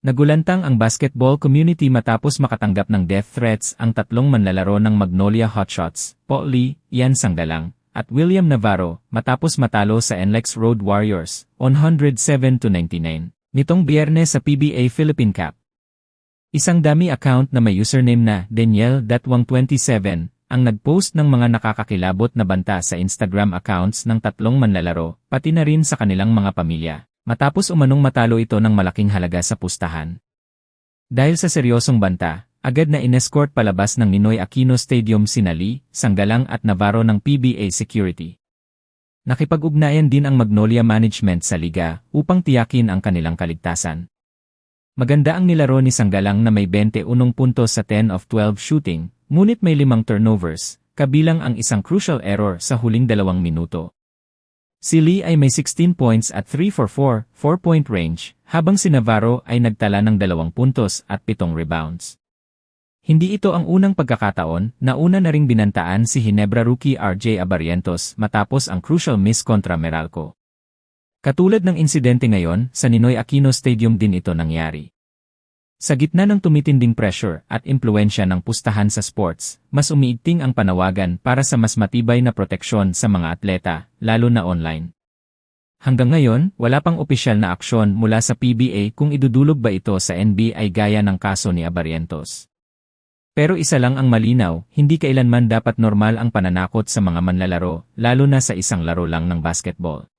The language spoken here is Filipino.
Nagulantang ang basketball community matapos makatanggap ng death threats ang tatlong manlalaro ng Magnolia Hotshots, Paul Lee, Ian Sanggalang, at William Navarro matapos matalo sa NLEX Road Warriors 107-99 nitong biyernes sa PBA Philippine Cup. Isang dami account na may username na Daniel.wang27 ang nagpost ng mga nakakakilabot na banta sa Instagram accounts ng tatlong manlalaro, pati na rin sa kanilang mga pamilya. Matapos umanong matalo ito ng malaking halaga sa pustahan. Dahil sa seryosong banta, agad na inescort palabas ng Ninoy Aquino Stadium sina Lee, Sanggalang at Navarro ng PBA Security. Nakipag-ugnayan din ang Magnolia Management sa liga upang tiyakin ang kanilang kaligtasan. Maganda ang nilaro ni Sanggalang na may 21 puntos sa 10 of 12 shooting, ngunit may limang turnovers, kabilang ang isang crucial error sa huling dalawang minuto. Si Lee ay may 16 points at 3 for 4, 4-point range, habang si Navarro ay nagtala ng 2 puntos at 7 rebounds. Hindi ito ang unang pagkakataon na una na ring binantaan si Hinebra rookie RJ Abarientos matapos ang crucial miss kontra Meralco. Katulad ng insidente ngayon, sa Ninoy Aquino Stadium din ito nangyari. Sa gitna ng tumitinding pressure at impluensya ng pustahan sa sports, mas umiigting ang panawagan para sa mas matibay na proteksyon sa mga atleta, lalo na online. Hanggang ngayon, wala pang opisyal na aksyon mula sa PBA kung idudulog ba ito sa NBA gaya ng kaso ni Abarientos. Pero isa lang ang malinaw, hindi kailanman dapat normal ang pananakot sa mga manlalaro, lalo na sa isang laro lang ng basketball.